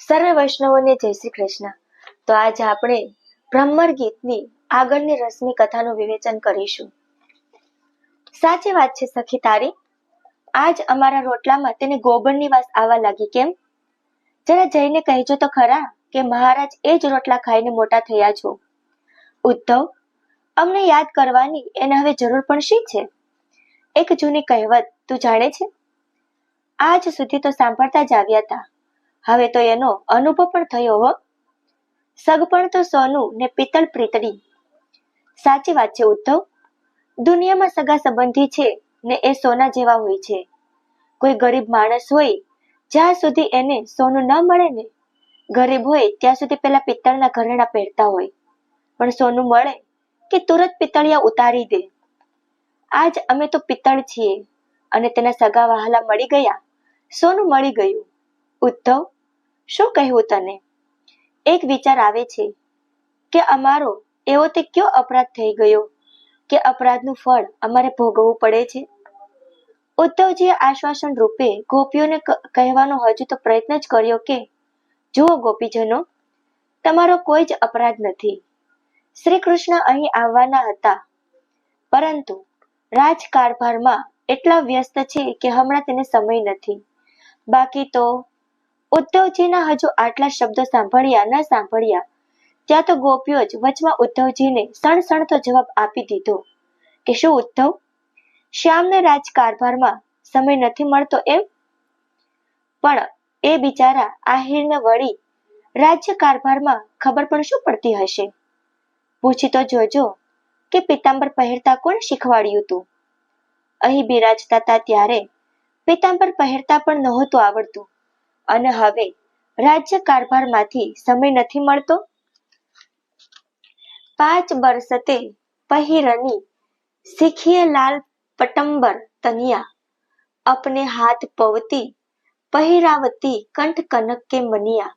સર્વે વૈષ્ણવોને જય શ્રી કૃષ્ણ. તો આજે આપણે બ્રહ્મર ગીતની આગળની રસમી કથાનું વિવેચન કરીશું. સાચી વાત છે સખી તારી. આજ અમારા રોટલામાં તેને ગોબરની વાસ આવવા લાગી કેમ? જરા જઈને કહેજો તો ખરા કે મહારાજ એ જ રોટલા ખાઈને મોટા થયા છો. ઉદ્ધવ, અમને યાદ કરવાની એને હવે જરૂર પણ શી છે? એક જૂની કહેવત તું જાણે છે? આજ સુધી તો સાંભળતા જ આવ્યા હતા. હવે તો એનો અનુભવ પણ થયો હો. સગપણ તો સોનું ને પિત્તળ પ્રીતળી સાચી વાત છે ઉદ્ધવ. દુનિયામાં સગા સંબંધી છે ને એ સોના જેવા હોય છે. કોઈ ગરીબ માણસ હોય, જ્યાં સુધી એને સોનું ન મળે ને, ગરીબ હોય ત્યાં સુધી પેલા પિત્તળના ઘરેણા પહેરતા હોય. પણ સોનું મળે કે તુરત પિત્તળિયા ઉતારી દે. આજ અમે તો પિત્તળ છીએ અને તેના સગા વહાલા મળી ગયા. સોનું મળી ગયું. ઉદ્ધવ શું કહેવું તને? એક વિચાર આવે છે કે અમારો એવો તે કયો અપરાધ થઈ ગયો કે અપરાધનું ફળ અમારે ભોગવવું પડે છે? ઉદ્ધવજીએ આશ્વાસન રૂપે ગોપીઓને કહેવાનો હજુ તો પ્રયત્ન જ કર્યો કે, જુઓ ગોપીજનો, તમારો કોઈ જ અપરાધ નથી. શ્રી કૃષ્ણ અહીં આવવાના હતા. પરંતુ રાજકારભારમાં એટલા વ્યસ્ત છે કે હમણાં તેને સમય નથી. બાકી તો ઉદ્ધવજીના હજુ આટલા શબ્દો સાંભળ્યા ન સાંભળ્યા. ત્યાં તો ગોપીઓ જ વચમાં ઉદ્ધવજીને સણસણતો જવાબ આપી દીધો કે શું ઉદ્ધવ? શ્યામને રાજકારભારમાં સમય નથી મળતો એમ? પણ એ બિચારા આહિરને વળી રાજ્ય ખબર પણ શું પડતી હશે? પૂછી તો જોજો કે પિતાંબર પહેરતા કોણ શીખવાડ્યું તું? અહીં બિરાજતા હતા ત્યારે પિતાંબર પહેરતા પણ નહોતું આવડતું. અને હવે રાજ્ય કારભારમાંથી સમય નથી મળતો? પાંચ બરસતે પહેરની શીખીએ લાલ પટંબર તનિયા, અપને હાથ પવતી પહેરાવતી કંઠ કનક કે મનિયા.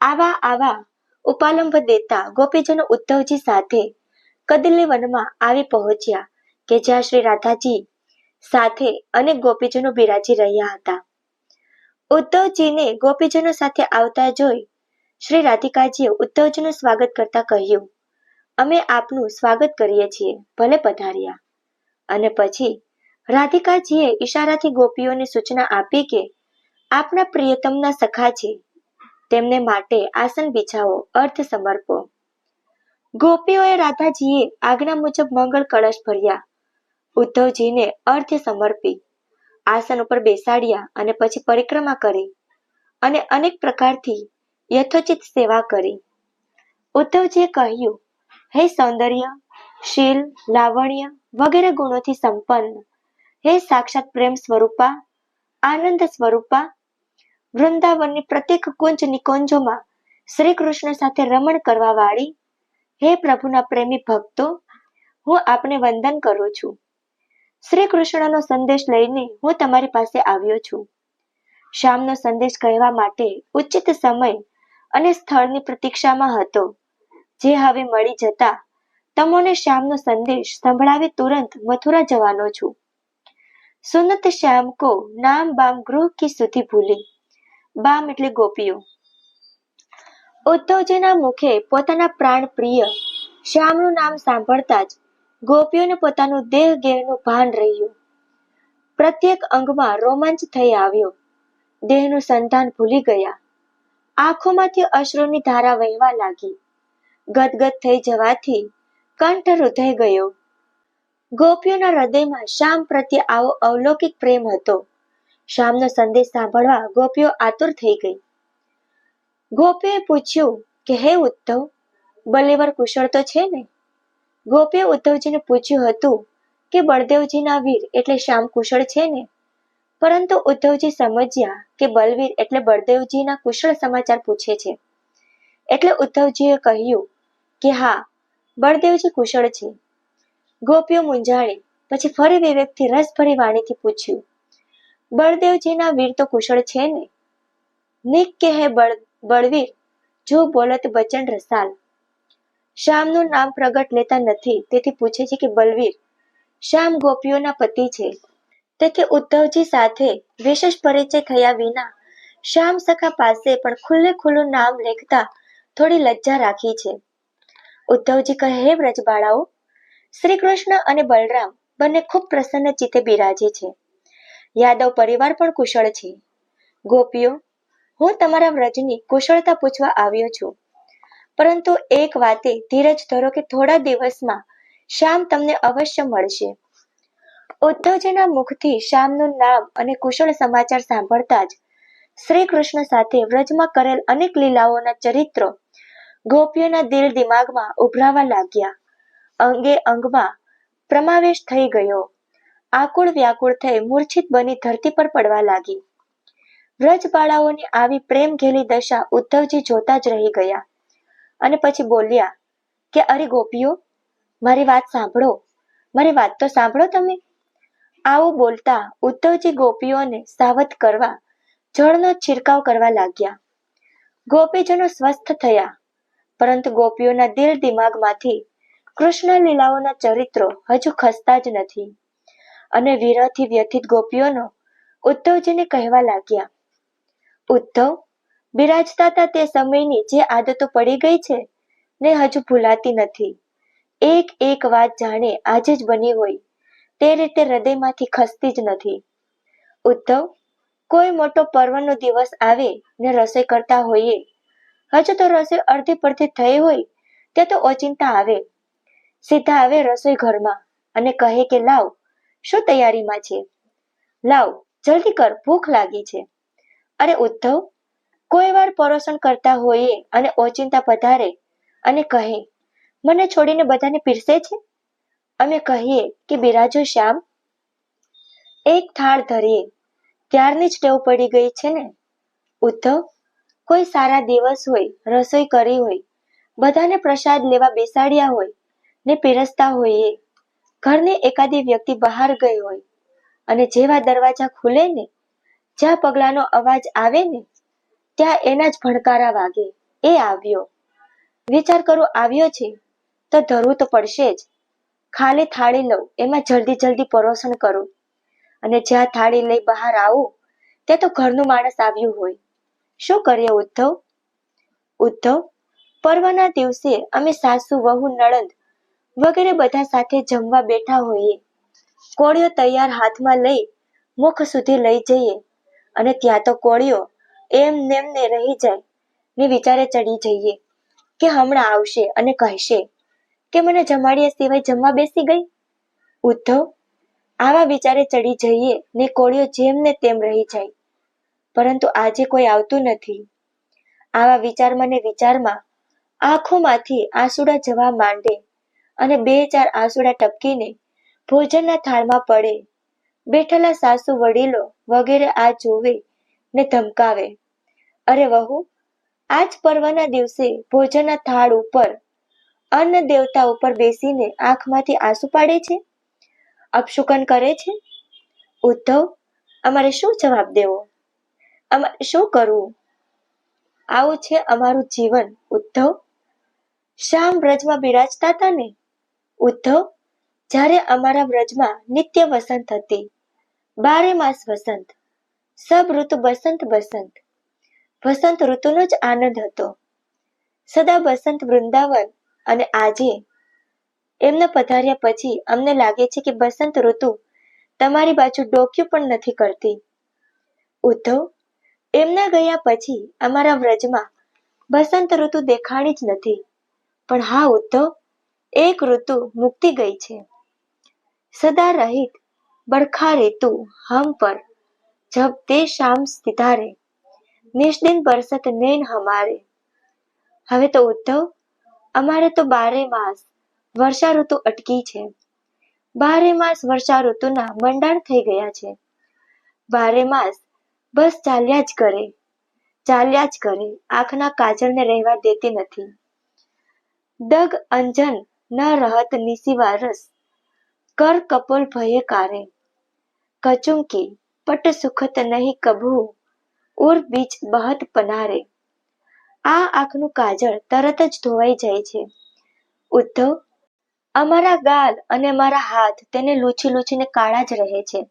આવા આવા ઉપાલંબ દેતા ગોપીજનો ઉદ્ધવજી સાથે કદલે વનમાં આવી પહોંચ્યા કે જ્યાં શ્રી રાધાજી સાથે અનેક ગોપીજનો બિરાજી રહ્યા હતા. ઉદ્ધવજીને ગોપીજનો સાથે આવતા જોઈ શ્રી રાધિકાજીએ ઉદ્ધવજીનું સ્વાગત કરતા કહ્યું, અમે આપનું સ્વાગત કરીએ છીએ, ભલે પધાર્યા. અને પછી રાધિકાજીએ ઈશારાથી ગોપીઓને સૂચના આપી કે આપના પ્રિયતમના સખા છે. તેમને માટે આસન બિછાવો અર્થ સમર્પો. ગોપીઓએ રાધાજીએ આજ્ઞા મુજબ મંગળ કળશ ભર્યા. ઉદ્ધવજીને અર્થ સમર્પી. આસન ઉપર બેસાડ્યા અને પછી પરિક્રમા કરી અને અનેક પ્રકારથી યથોચિત સેવા કરી. ઉદ્ધવજીએ કહ્યું, હે સૌંદર્ય, શીલ, લાવણ્ય વગેરે ગુણોથી સંપન્ન, હે સાક્ષાત પ્રેમ સ્વરૂપા, આનંદ સ્વરૂપા, વૃંદાવનની પ્રત્યેક કુંજ નિકુંજોમાં શ્રી કૃષ્ણ સાથે રમણ કરવા વાળી હે પ્રભુના પ્રેમી ભક્તો, હું આપને વંદન કરું છું. શ્રી કૃષ્ણનો સંદેશ લઈને હું તમારી પાસે આવ્યો છું. શ્યામનો સંદેશ કહેવા માટે ઉચિત સમય અને સ્થળની પ્રતીક્ષામાં હતો. જે હવે મળી જતા તમોને શ્યામનો સંદેશ સંભળાવી તુરંત મથુરા જવાનો છું. સુનત શ્યામ કો નામ બામ ગૃહ કી સુધી ભૂલી. બામ એટલે ગોપીઓ. ઉદ્ધવજીના મુખે પોતાના પ્રાણ પ્રિય શ્યામનું નામ સાંભળતા જ ગોપીઓને પોતાનું દેહ ગેહનું ભાન રહ્યું. પ્રત્યેક અંગમાં રોમાંચ થઈ આવ્યો. દેહનું સંધાન ભૂલી ગયા. આંખોમાંથી અશ્રુની ધારા વહેવા લાગી. ગદગદ થઈ જવાથી કંઠ રૂધાઈ ગયો. ગોપીઓના હૃદયમાં શ્યામ પ્રત્યે આવો અવલૌકિક પ્રેમ હતો. શ્યામનો સંદેશ સાંભળવા ગોપીઓ આતુર થઈ ગઈ. ગોપીએ પૂછ્યું કે, હે ઉદ્ધવ, બલેવર કુશળ તો છે ને? ગોપીએ ઉદ્ધવજીને પૂછ્યું હતું કે બળદેવજીના વીર એટલે શ્યામ કુશળ છે ને? પરંતુ ઉદ્ધવજી સમજ્યા કે બલવીર એટલે બળદેવજીના કુશળ સમાચાર પૂછે છે. એટલે ઉદ્ધવજીએ કહ્યું કે હા, બળદેવજી કુશળ છે. ગોપીઓ મૂંઝાણી, પછી ફરી વિવેકથી રસભરી વાણીથી પૂછ્યું, બળદેવજીના વીર તો કુશળ છે ને? નિક કે હે બળ, બળવીર, જો બોલત બચન રસાલ શ્યામનું નામ પ્રગટ લેતા નથી. તેથી પૂછે છે કે, બલવીર, શ્યામ ગોપીઓના પતિ છે. તેથી ઉદ્ધવજી સાથે વિશેષ પરિચય થયા વિના શ્યામ સખા પાસે પણ ખુલ્લે ખુલ્લું નામ લેખતા થોડી લજ્જા રાખી છે. ઉદ્ધવજી કહે, હે વ્રજબાળાઓ શ્રી કૃષ્ણ અને બલરામ બંને ખૂબ પ્રસન્ન ચિત્તે બિરાજે છે. યાદવ પરિવાર પણ કુશળ છે. ગોપીઓ, હું તમારા વ્રજની કુશળતા પૂછવા આવ્યો છું. પરંતુ એક વાતે ધીરજ ધરો કે થોડા દિવસમાં શ્યામ તમને અવશ્ય મળશે. ઉદ્ધવજીના મુખથી શ્યામનું નામ અને કુશળ સમાચાર સાંભળતા જ શ્રી કૃષ્ણ સાથે વ્રજમાં કરેલ અનેક લીલાઓના ચરિત્રો ગોપીઓના દિલ દિમાગમાં ઉભરાવા લાગ્યા. અંગે અંગમાં પ્રમાવેશ થઈ ગયો. આકુળ વ્યાકુળ થઈ મૂર્છિત બની ધરતી પર પડવા લાગી. વ્રજબાળાઓની આવી પ્રેમ ઘેલી દશા ઉદ્ધવજી જોતા જ રહી ગયા. અને પછી બોલ્યા, કે અરે ગોપીઓ, મારી વાત સાંભળો. મારી વાત તો સાંભળો તમે. આવું બોલતા ઉદ્ધવજી ગોપીઓને સાવધ કરવા જળનો છિરકાવ કરવા લાગ્યા. ગોપીજનો સ્વસ્થ થયા, પરંતુ ગોપીઓના દિલ દિમાગમાંથી કૃષ્ણ લીલાઓના ચરિત્રો હજુ ખસતા જ નથી. અને વિરહથી વ્યથિત ગોપીઓનો ઉદ્ધવજીને કહેવા લાગ્યા, ઉદ્ધવ બિરાજતા હતા તે સમયની જે આદતો પડી ગઈ છે ને હજુ ભૂલાતી નથી. એક એક વાત જાણે આજે જ બની હોય. તે રીતે હૃદયમાંથી ખસતી જ નથી. ઉદ્ધવ, કોઈ મોટો પર્વનો દિવસ આવે ને રસોઈ કરતા હોઈએ. હજુ તો રસોઈ અડધી પડધી થઈ હોય તે તો ઓચિંતા આવે. સીધા આવે રસોઈ ઘરમાં અને કહે કે, લાવ, શું તૈયારીમાં છે? લાવ, જલ્દી કર, ભૂખ લાગી છે. અરે ઉદ્ધવ કોઈ વાર પરોષણ કરતા હોઈએ અને ઓચિંતા પધારે અને કહે, મને છોડીને બધાને પીરસે છે? અમે કહીએ કે, બિરાજો શ્યામ, એક થાળ ધરીએ, ત્યારની જ ટેવ પડી ગઈ છે ને. ઉદ્ધવ, કોઈ સારા દિવસ હોય, રસોઈ કરી હોય, બધાને પ્રસાદ લેવા બેસાડ્યા હોય ને પીરસતા હોઈએ, ઘરની એકાદી વ્યક્તિ બહાર ગઈ હોય અને જેવા દરવાજા ખુલે ને, જ્યાં પગલાનો અવાજ આવે ને ત્યાં એના જ ભણકારા વાગે. એ આવ્યો. વિચાર કરો, આવ્યો છે? તો ધરવું તો પડશે જ. ખાલી થાળી લઉં, એમાં જલ્દી જલ્દી પરોસણ કરું. અને જ્યાં થાળી લઈ બહાર આવું, ત્યાં તો ઘરનું માણસ આવ્યું હોય. શું કરીએ ઉદ્ધવ? ઉદ્ધવ, પર્વના દિવસે અમે સાસુ, વહુ, નણંદ વગેરે બધા સાથે જમવા બેઠા હોઈએ. કોળીઓ તૈયાર હાથમાં લઈ મુખ સુધી લઈ જઈએ. અને ત્યાં તો કોળીઓ એમ નેમ ને રહી જાય. ને વિચારે ચડી જઈએ કે હમણાં આવશે અને કહેશે કે મને જમાડ્યા સિવાય જમવા બેસી ગઈ. ઉદ્ધવ, આવા વિચારે ચડી જઈએ ને કોળીઓ જેમ ને તેમ રહી જાય. પરંતુ આજે કોઈ આવતું નથી. આવા વિચારમાં ને વિચારમાં આંખોમાંથી આંસુડા જવા માંડે અને બે ચાર આંસુડા ટપકીને ભોજનના થાળમાં પડે. બેઠેલા સાસુ વડીલો વગેરે આ જોવે ને ધમકાવે. અરે વહુ, આજ પર્વના દિવસે ભોજનના થાળ ઉપર અન્ન દેવતા ઉપર બેસીને આંખમાંથી આંસુ પાડે છે? અપશુકન કરે છે? ઉદ્ધવ, અમારે શું જવાબ દેવો? અમારે શું કરવું? આવું છે અમારું જીવન, ઉદ્ધવ. શ્યામ વ્રજમાં બિરાજતા હતા ને? ઉદ્ધવ, જ્યારે અમારા વ્રજમાં નિત્ય વસંત હતી, બારે માસ વસંત સબ ઋતુ બસંત બસંત. વસંત ઋતુનો જ આનંદ હતો. સદા બસંત વૃંદાવન અને આજે એમને પધાર્યા પછી અમને લાગે છે કે બસંત ઋતુ તમારી બાજુ ડોક્યું પણ નથી કરતી. ઉદ્ધવ, એમના ગયા પછી અમારા વ્રજમાં બસંત ઋતુ દેખાણી જ નથી. પણ હા, ઉદ્ધવ, એક ઋતુ મુક્તિ ગઈ છે. સદા રહિત બરખા ઋતુ હમ પર જબ તે શામ સિતારે નિષ્દિન બરસત નૈન હમારે હવે તો ઉદ્ધવ અમારે તો બારે માસ વર્ષા ઋતુ અટકી છે બારે માસ વર્ષા ઋતુના મંડાણ થઈ ગયા છે બારે માસ બસ ચાલ્યા જ કરે ચાલ્યા જ કરે આંખના કાજળને રહેવા દેતી નથી દગ અંજન ન રહત નિશિવારસ કર કપોલ ભયે કારે કચુંકી પટ સુખત નહીં કભૂ. ઉર બીચ બહત પનારે. આ આંખનું કાજળ તરત જ ધોવાઈ જાય છે. ઉદ્ધવ, અમારા ગાલ અને અમારા હાથ તેને લૂછી લૂછીને કાળા જ રહે છે.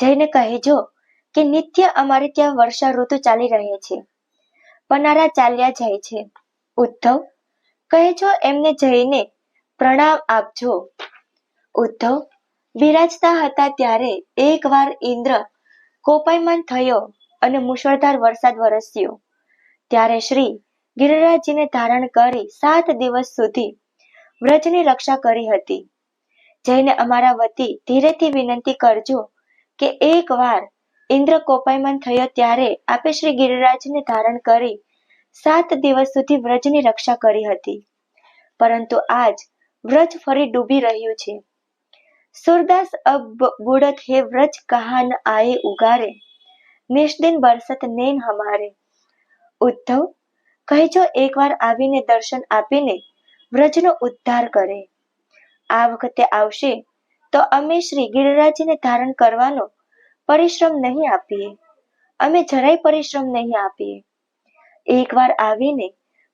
જઈને કહેજો કે નિત્ય અમારે ત્યાં વર્ષા ઋતુ ચાલી રહે છે. પનારા ચાલ્યા જાય છે. ઉદ્ધવ, કહેજો એમને જઈને પ્રણામ આપજો. ઉદ્ધવ બિરાજતા હતા ત્યારે એકવાર ઇન્દ્ર કોપાયમાન થયો અને મુશળધાર વરસાદ વરસ્યો. ત્યારે શ્રી ગિરિરાજજીને ધારણ કરી સાત દિવસ સુધી વ્રજની રક્ષા કરી હતી. જઈને અમારા વતી ધીરેથી વિનંતી કરજો કે એકવાર ઇન્દ્ર કોપાયમાન થયો ત્યારે આપે શ્રી ગિરિરાજને ધારણ કરી સાત દિવસ સુધી વ્રજની રક્ષા કરી હતી. પરંતુ આજ વ્રજ ફરી ડૂબી રહ્યું છે. સુરદાસ અબ બુડત હે વ્રજ કહાન આયે ઉગારે. નિષ્દિન બરસત નેન હમારે. ઉદ્ધવ કહેજો એકવાર આવીને દર્શન આપીને વ્રજનો ઉદ્ધાર કરે. આ વખતે આવશે તો અમે શ્રી ગિરિરાજને ધારણ કરવાનો પરિશ્રમ નહીં આપીએ. અમે જરાય પરિશ્રમ નહીં આપીએ. એકવાર આવીને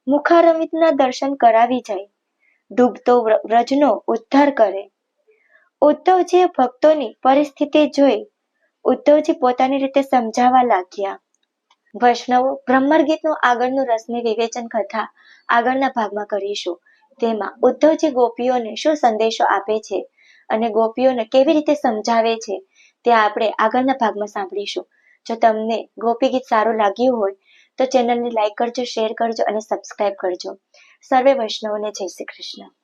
મુખારમિતના દર્શન કરાવી જાય. ડૂબતો વ્રજનો ઉદ્ધાર કરે. ઉદ્ધવજીએ ભક્તોની પરિસ્થિતિ જોઈ. ઉદ્ધવજી પોતાની રીતે સમજાવવા લાગ્યા. વૈષ્ણવો બ્રહ્મર ગીતનું આગળનું રસની વિવેચન કથા આગળના ભાગમાં કરીશું. તેમાં ઉદ્ધવજી ગોપીઓને શું સંદેશો આપે છે અને ગોપીઓને કેવી રીતે સમજાવે છે તે આપણે આગળના ભાગમાં સાંભળીશું. જો તમને ગોપી ગીત સારું લાગ્યું હોય, તો ચેનલને લાઈક કરજો, શેર કરજો અને સબસ્ક્રાઇબ કરજો. સર્વે વૈષ્ણવને જય શ્રી કૃષ્ણ.